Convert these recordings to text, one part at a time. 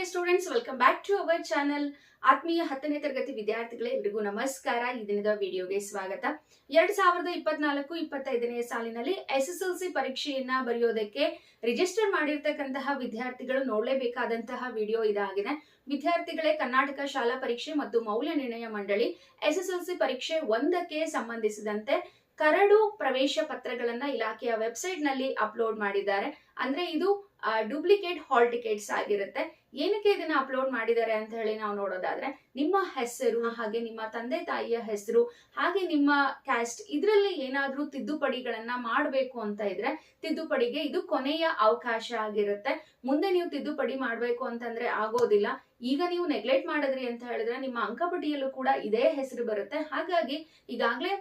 Dear students welcome back to our channel ಆತ್ಮೀಯ ಹತ್ತನೇ ತರಗತಿ ವಿದ್ಯಾರ್ಥಿಗಳೇ, ಎಲ್ರಿಗೂ ನಮಸ್ಕಾರ. ಈ ದಿನದ ವಿಡಿಯೋಗೆ ಸ್ವಾಗತ. ಎರಡ್ ಸಾವಿರದ ಇಪ್ಪತ್ನಾಲ್ಕು, ಇಪ್ಪತ್ತೈದನೇ ಸಾಲಿನಲ್ಲಿ ಎಸ್ ಎಸ್ ಎಲ್ ಸಿ ಪರೀಕ್ಷೆಯನ್ನ ಬರೆಯೋದಕ್ಕೆ ರಿಜಿಸ್ಟರ್ ಮಾಡಿರ್ತಕ್ಕಂತಹ ವಿದ್ಯಾರ್ಥಿಗಳು ನೋಡಲೇಬೇಕಾದಂತಹ ವಿಡಿಯೋ ಇದಾಗಿದೆ. ವಿದ್ಯಾರ್ಥಿಗಳೇ, ಕರ್ನಾಟಕ ಶಾಲಾ ಪರೀಕ್ಷೆ ಮತ್ತು ಮೌಲ್ಯ ನಿರ್ಣಯ ಮಂಡಳಿ ಎಸ್ ಎಸ್ ಎಲ್ ಸಿ ಪರೀಕ್ಷೆ ಒಂದಕ್ಕೆ ಸಂಬಂಧಿಸಿದಂತೆ ಕರಡು ಪ್ರವೇಶ ಪತ್ರಗಳನ್ನ ಇಲಾಖೆಯ ವೆಬ್ಸೈಟ್ನಲ್ಲಿ ಅಪ್ಲೋಡ್ ಮಾಡಿದ್ದಾರೆ. ಅಂದ್ರೆ ಇದು ಡೂಪ್ಲಿಕೇಟ್ ಹಾಲ್ ಟಿಕೆಟ್ಸ್ ಆಗಿರುತ್ತೆ. ಏನಕ್ಕೆ ಇದನ್ನ ಅಪ್ಲೋಡ್ ಮಾಡಿದ್ದಾರೆ ಅಂತ ಹೇಳಿ ನಾವು ನೋಡೋದಾದ್ರೆ, ನಿಮ್ಮ ಹೆಸರು, ಹಾಗೆ ನಿಮ್ಮ ತಂದೆ ತಾಯಿಯ ಹೆಸರು, ಹಾಗೆ ನಿಮ್ಮ ಕ್ಯಾಸ್ಟ್ ಇದರಲ್ಲಿ ಏನಾದ್ರೂ ತಿದ್ದುಪಡಿಗಳನ್ನ ಮಾಡಬೇಕು ಅಂತ ಇದ್ರೆ, ತಿದ್ದುಪಡಿಗೆ ಇದು ಕೊನೆಯ ಅವಕಾಶ ಆಗಿರುತ್ತೆ. ಮುಂದೆ ನೀವು ತಿದ್ದುಪಡಿ ಮಾಡಬೇಕು ಅಂತಂದ್ರೆ ಆಗೋದಿಲ್ಲ. ಈಗ ನೀವು ನೆಗ್ಲೆಕ್ಟ್ ಮಾಡಿದ್ರಿ ಅಂತ ಹೇಳಿದ್ರೆ ನಿಮ್ಮ ಅಂಕಪಟ್ಟಿಯಲ್ಲೂ ಕೂಡ ಇದೇ ಹೆಸರು ಬರುತ್ತೆ. ಹಾಗಾಗಿ ಈಗಾಗಲೇ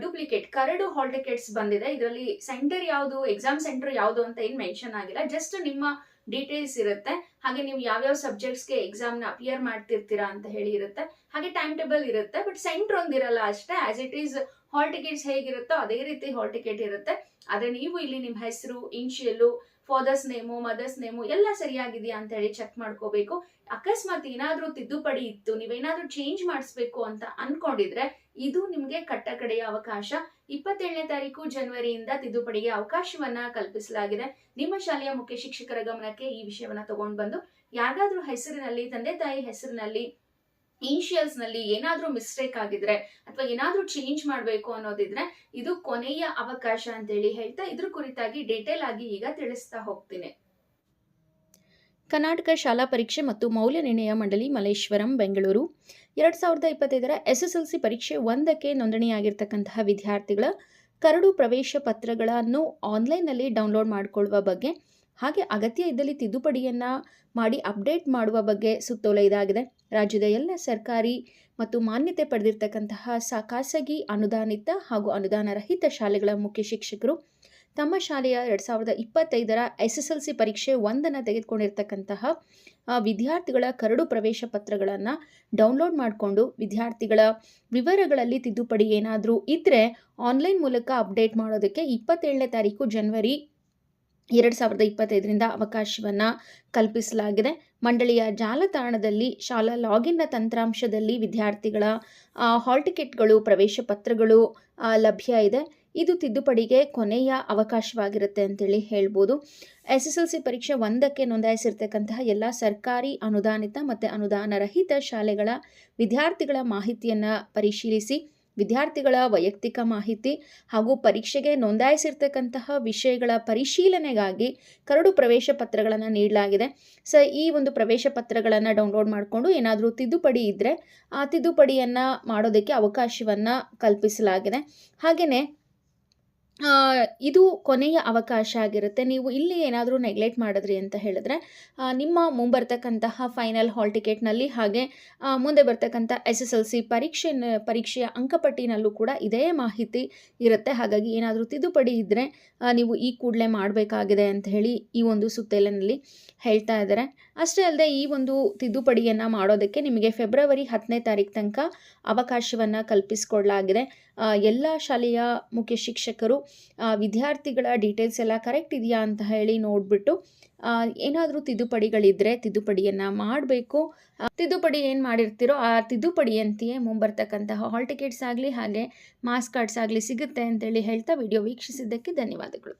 ಡೂಪ್ಲಿಕೇಟ್ ಕರಡು ಹಾಲ್ ಟಿಕೆಟ್ಸ್ ಬಂದಿದೆ. ಇದರಲ್ಲಿ ಸೆಂಟರ್ ಯಾವುದು ಎಕ್ಸಾಮ್ ಸೆಂಟರ್ ಯಾವುದು ಅಂತ ಏನ್ ಮೆನ್ಷನ್ ಆಗಿಲ್ಲ. ಜಸ್ಟ್ ನಿಮ್ಮ ಡೀಟೇಲ್ಸ್ ಇರುತ್ತೆ. ಹಾಗೆ ನೀವು ಯಾವ್ಯಾವ ಸಬ್ಜೆಕ್ಟ್ಸ್ಗೆ ಎಕ್ಸಾಮ್ನ ಅಪಿಯರ್ ಮಾಡ್ತಿರ್ತೀರಾ ಅಂತ ಹೇಳಿ ಇರುತ್ತೆ. ಹಾಗೆ ಟೈಮ್ ಟೇಬಲ್ ಇರುತ್ತೆ ಬಟ್ ಸೆಂಟರ್ ಒಂದಿರಲ್ಲ ಅಷ್ಟೇ. As it is hall tickets ಹೇಗಿರುತ್ತೋ ಅದೇ ರೀತಿ ಹಾಲ್ ಟಿಕೆಟ್ ಇರುತ್ತೆ. ಆದರೆ ನೀವು ಇಲ್ಲಿ ನಿಮ್ಮ ಹೆಸರು initial father's name mother's name ಎಲ್ಲ ಸರಿಯಾಗಿದೆಯಾ ಅಂತ ಹೇಳಿ ಚೆಕ್ ಮಾಡ್ಕೋಬೇಕು. ಅಕಸ್ಮಾತ್ ಏನಾದ್ರೂ ತಿದ್ದುಪಡಿ ಇತ್ತು, ನೀವೇನಾದ್ರೂ ಚೇಂಜ್ ಮಾಡಿಸ್ಬೇಕು ಅಂತ ಅನ್ಕೊಂಡಿದ್ರೆ ಇದು ನಿಮ್ಗೆ ಕಟ್ಟ ಕಡೆಯ ಅವಕಾಶ. ಇಪ್ಪತ್ತೇಳನೇ ತಾರೀಕು ಜನವರಿಯಿಂದ ತಿದ್ದುಪಡಿಗೆ ಅವಕಾಶವನ್ನ ಕಲ್ಪಿಸಲಾಗಿದೆ. ನಿಮ್ಮ ಶಾಲೆಯ ಮುಖ್ಯ ಶಿಕ್ಷಕರ ಗಮನಕ್ಕೆ ಈ ವಿಷಯವನ್ನ ತಗೊಂಡು ಬಂದು ಯಾರಿಗಾದ್ರೂ ಹೆಸರಿನಲ್ಲಿ, ತಂದೆ ತಾಯಿ ಹೆಸರಿನಲ್ಲಿ ಇನಿಷಿಯಲ್ಸ್ನಲ್ಲಿ ಏನಾದ್ರೂ ಮಿಸ್ಟೇಕ್ ಆಗಿದ್ರೆ ಅಥವಾ ಏನಾದ್ರೂ ಚೇಂಜ್ ಮಾಡಬೇಕು ಅನ್ನೋದಿದ್ರೆ ಇದು ಕೊನೆಯ ಅವಕಾಶ ಅಂತೇಳಿ ಹೇಳ್ತಾ ಇದ್ರ ಕುರಿತಾಗಿ ಡೀಟೇಲ್ ಆಗಿ ಈಗ ತಿಳಿಸ್ತಾ ಹೋಗ್ತೀನಿ. ಕರ್ನಾಟಕ ಶಾಲಾ ಪರೀಕ್ಷೆ ಮತ್ತು ಮೌಲ್ಯ ನಿರ್ಣಯ ಮಂಡಳಿ ಮಲೇಶ್ವರಂ ಬೆಂಗಳೂರು. ಎರಡು ಸಾವಿರದ ಇಪ್ಪತ್ತೈದರ ಎಸ್ ಎಸ್ ಎಲ್ ಸಿ ಪರೀಕ್ಷೆ ಒಂದಕ್ಕೆ ನೋಂದಣಿಯಾಗಿರ್ತಕ್ಕಂತಹ ವಿದ್ಯಾರ್ಥಿಗಳ ಕರಡು ಪ್ರವೇಶ ಪತ್ರಗಳನ್ನು ಆನ್ಲೈನ್ನಲ್ಲಿ ಡೌನ್ಲೋಡ್ ಮಾಡಿಕೊಳ್ಳುವ ಬಗ್ಗೆ ಹಾಗೆ ಅಗತ್ಯ ಇದ್ದಲ್ಲಿ ತಿದ್ದುಪಡಿಯನ್ನು ಮಾಡಿ ಅಪ್ಡೇಟ್ ಮಾಡುವ ಬಗ್ಗೆ ಸುತ್ತೋಲೆ ಇದಾಗಿದೆ. ರಾಜ್ಯದ ಎಲ್ಲ ಸರ್ಕಾರಿ ಮತ್ತು ಮಾನ್ಯತೆ ಪಡೆದಿರ್ತಕ್ಕಂತಹ ಸ ಖಾಸಗಿ ಅನುದಾನಿತ ಹಾಗೂ ಅನುದಾನ ರಹಿತ ಶಾಲೆಗಳ ಮುಖ್ಯ ಶಿಕ್ಷಕರು ತಮ್ಮ ಶಾಲೆಯ ಎರಡು ಸಾವಿರದ ಇಪ್ಪತ್ತೈದರ ಎಸ್ ಎಸ್ ಎಲ್ ಸಿ ಪರೀಕ್ಷೆ ಒಂದನ್ನು ತೆಗೆದುಕೊಂಡಿರ್ತಕ್ಕಂತಹ ವಿದ್ಯಾರ್ಥಿಗಳ ಕರಡು ಪ್ರವೇಶ ಪತ್ರಗಳನ್ನು ಡೌನ್ಲೋಡ್ ಮಾಡಿಕೊಂಡು ವಿದ್ಯಾರ್ಥಿಗಳ ವಿವರಗಳಲ್ಲಿ ತಿದ್ದುಪಡಿ ಏನಾದರೂ ಇದ್ದರೆ ಆನ್ಲೈನ್ ಮೂಲಕ ಅಪ್ಡೇಟ್ ಮಾಡೋದಕ್ಕೆ ಇಪ್ಪತ್ತೇಳನೇ ತಾರೀಕು ಜನವರಿ ಎರಡು ಸಾವಿರದ ಇಪ್ಪತ್ತೈದರಿಂದ ಅವಕಾಶವನ್ನು ಕಲ್ಪಿಸಲಾಗಿದೆ. ಮಂಡಳಿಯ ಜಾಲತಾಣದಲ್ಲಿ ಶಾಲಾ ಲಾಗಿನ್ನ ತಂತ್ರಾಂಶದಲ್ಲಿ ವಿದ್ಯಾರ್ಥಿಗಳ ಹಾಲ್ ಟಿಕೆಟ್ಗಳು, ಪ್ರವೇಶ ಪತ್ರಗಳು ಲಭ್ಯ ಇದೆ. ಇದು ತಿದ್ದುಪಡಿಗೆ ಕೊನೆಯ ಅವಕಾಶವಾಗಿರುತ್ತೆ ಅಂತೇಳಿ ಹೇಳ್ಬೋದು. ಎಸ್ ಎಸ್ ಎಲ್ ಸಿ ಪರೀಕ್ಷೆ ಒಂದಕ್ಕೆ ನೋಂದಾಯಿಸಿರ್ತಕ್ಕಂತಹ ಎಲ್ಲ ಸರ್ಕಾರಿ ಅನುದಾನಿತ ಮತ್ತು ಅನುದಾನ ರಹಿತ ಶಾಲೆಗಳ ವಿದ್ಯಾರ್ಥಿಗಳ ಮಾಹಿತಿಯನ್ನು ಪರಿಶೀಲಿಸಿ ವಿದ್ಯಾರ್ಥಿಗಳ ವೈಯಕ್ತಿಕ ಮಾಹಿತಿ ಹಾಗೂ ಪರೀಕ್ಷೆಗೆ ನೋಂದಾಯಿಸಿರ್ತಕ್ಕಂತಹ ವಿಷಯಗಳ ಪರಿಶೀಲನೆಗಾಗಿ ಕರಡು ಪ್ರವೇಶ ಪತ್ರಗಳನ್ನು ನೀಡಲಾಗಿದೆ. ಸೊ ಈ ಒಂದು ಪ್ರವೇಶ ಪತ್ರಗಳನ್ನು ಡೌನ್ಲೋಡ್ ಮಾಡಿಕೊಂಡು ಏನಾದರೂ ತಿದ್ದುಪಡಿ ಇದ್ದರೆ ಆ ತಿದ್ದುಪಡಿಯನ್ನು ಮಾಡೋದಕ್ಕೆ ಅವಕಾಶವನ್ನು ಕಲ್ಪಿಸಲಾಗಿದೆ. ಹಾಗೆಯೇ ಇದು ಕೊನೆಯ ಅವಕಾಶ ಆಗಿರುತ್ತೆ. ನೀವು ಇಲ್ಲಿ ಏನಾದರೂ ನೆಗ್ಲೆಕ್ಟ್ ಮಾಡಿದ್ರಿ ಅಂತ ಹೇಳಿದ್ರೆ ನಿಮ್ಮ ಮುಂಬರ್ತಕ್ಕಂತಹ ಫೈನಲ್ ಹಾಲ್ ಟಿಕೆಟ್ನಲ್ಲಿ ಹಾಗೆ ಮುಂದೆ ಬರ್ತಕ್ಕಂಥ ಎಸ್ ಎಸ್ ಎಲ್ ಸಿ ಪರೀಕ್ಷೆ, ಪರೀಕ್ಷೆಯ ಅಂಕಪಟ್ಟಿನಲ್ಲೂ ಕೂಡ ಇದೇ ಮಾಹಿತಿ ಇರುತ್ತೆ. ಹಾಗಾಗಿ ಏನಾದರೂ ತಿದ್ದುಪಡಿ ಇದ್ದರೆ ನೀವು ಈ ಕೂಡಲೇ ಮಾಡಬೇಕಾಗಿದೆ ಅಂತ ಹೇಳಿ ಈ ಒಂದು ಸುತ್ತಲಿನಲ್ಲಿ ಹೇಳ್ತಾ ಇದ್ದಾರೆ. ಅಷ್ಟೇ ಅಲ್ಲದೆ ಈ ಒಂದು ತಿದ್ದುಪಡಿಯನ್ನು ಮಾಡೋದಕ್ಕೆ ನಿಮಗೆ ಫೆಬ್ರವರಿ ಹತ್ತನೇ ತಾರೀಕು ತನಕ ಅವಕಾಶವನ್ನು ಕಲ್ಪಿಸಿಕೊಡಲಾಗಿದೆ. ಎಲ್ಲ ಶಾಲೆಯ ಮುಖ್ಯ ಶಿಕ್ಷಕರು ವಿದ್ಯಾರ್ಥಿಗಳ ಡೀಟೇಲ್ಸ್ ಎಲ್ಲ ಕರೆಕ್ಟ್ ಇದೆಯಾ ಅಂತ ಹೇಳಿ ನೋಡಿಬಿಟ್ಟು ಏನಾದರೂ ತಿದ್ದುಪಡಿಗಳಿದ್ದರೆ ತಿದ್ದುಪಡಿಯನ್ನು ಮಾಡಬೇಕು. ತಿದ್ದುಪಡಿ ಏನು ಮಾಡಿರ್ತೀರೋ ಆ ತಿದ್ದುಪಡಿಯಂತೆಯೇ ಮುಂಬರ್ತಕ್ಕಂತಹ ಹಾಲ್ ಟಿಕೆಟ್ಸ್ ಆಗಲಿ ಹಾಗೆ ಮಾಸ್ ಕಾರ್ಡ್ಸ್ ಆಗಲಿ ಸಿಗುತ್ತೆ ಅಂತೇಳಿ ಹೇಳ್ತಾ ವಿಡಿಯೋ ವೀಕ್ಷಿಸಿದ್ದಕ್ಕೆ ಧನ್ಯವಾದಗಳು.